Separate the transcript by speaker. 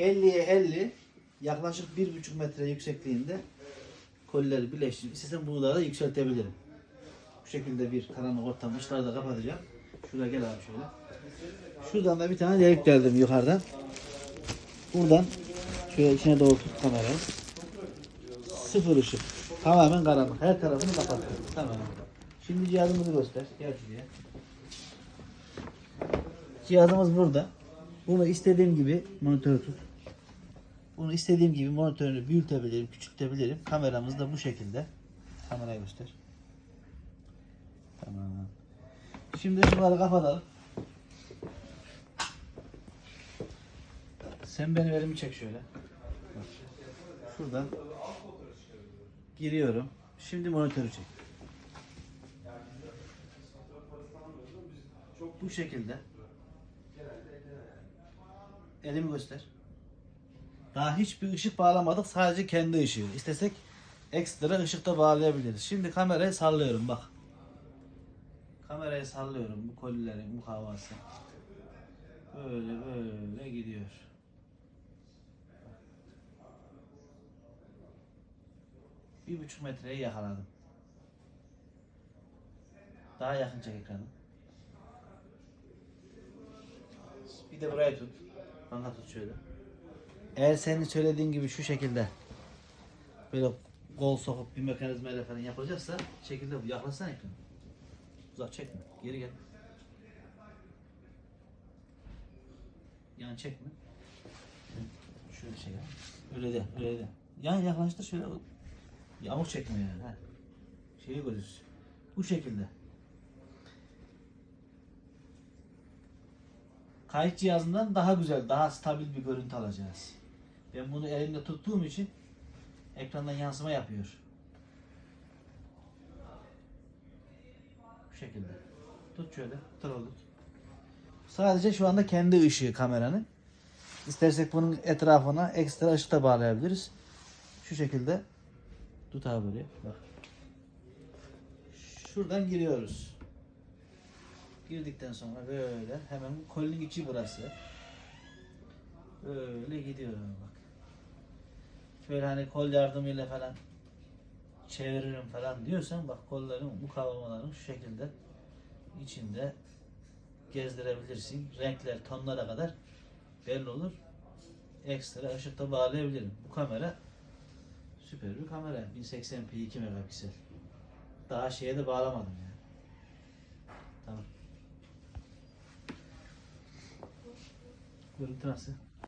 Speaker 1: 50'ye 50 yaklaşık 1,5 metre yüksekliğinde kolileri birleştirip istesem bunu da yükseltebilirim. Bu şekilde bir karanlık ortam. Işıkları da kapatacağım. Şuraya gel abi şöyle. Şuradan da bir tane delik deldim yukarıdan. Buradan şöyle içine doğru tut kamerayı. Sıfır ışık. Tamamen karanlık. Her tarafını kapatıyorum. Tamam. Şimdi cihazımızı göster. Gel şuraya. Cihazımız burada. Bunu istediğim gibi monitör tut. Bunu istediğim gibi monitörünü büyütebilirim, küçültebilirim. Kameramız da bu şekilde. Kamerayı göster. Tamam. Şimdi şunları kapatalım. Sen benim elimi çek şöyle. Bak. Şuradan giriyorum. Şimdi monitörü çek. Bu şekilde. Elimi göster. Daha hiçbir ışık bağlamadık. Sadece kendi ışığı. İstesek ekstra ışık da bağlayabiliriz. Şimdi kamerayı sallıyorum bak. Kamerayı sallıyorum bu kolilerin mukavvası. Böyle böyle gidiyor. Bir buçuk metreye yakaladım. Daha yakın çek ekranı. Bir de buraya tut. Bana tut şöyle. Eğer senin söylediğin gibi şu şekilde böyle gol sokup bir mekanizmayla falan yapacaksa şekilde bu. Yaklasana ekranı. Uzak çekme. Geri gel. Yan çekme. Şöyle şey yap. Öyle de, öyle de. Yan yaklaştır şöyle. Yamuk çekme yani. Ha. Şeyi gözüksün. Bu şekilde. Kayıt cihazından daha güzel, daha stabil bir görüntü alacağız. Ben bunu elimde tuttuğum için ekrandan yansıma yapıyor. Bu şekilde. Tut şöyle, oğlum. Sadece şu anda kendi ışığı kameranın. İstersek bunun etrafına ekstra ışık da bağlayabiliriz. Şu şekilde tut abi böyle. Bak. Şuradan giriyoruz. Girdikten sonra böyle hemen kolinin içi burası. Böyle gidiyor bak. Şöyle hani kol yardımıyla falan çeviririm falan diyorsan bak kolların mukavvamaların şu şekilde içinde gezdirebilirsin. Renkler tonlara kadar belli olur. Ekstra ışık da bağlayabilirim. Bu kamera süper bir kamera. 1080p 2 megapiksel. Daha şeye de bağlamadım yani. Tamam. Görüntü nasıl?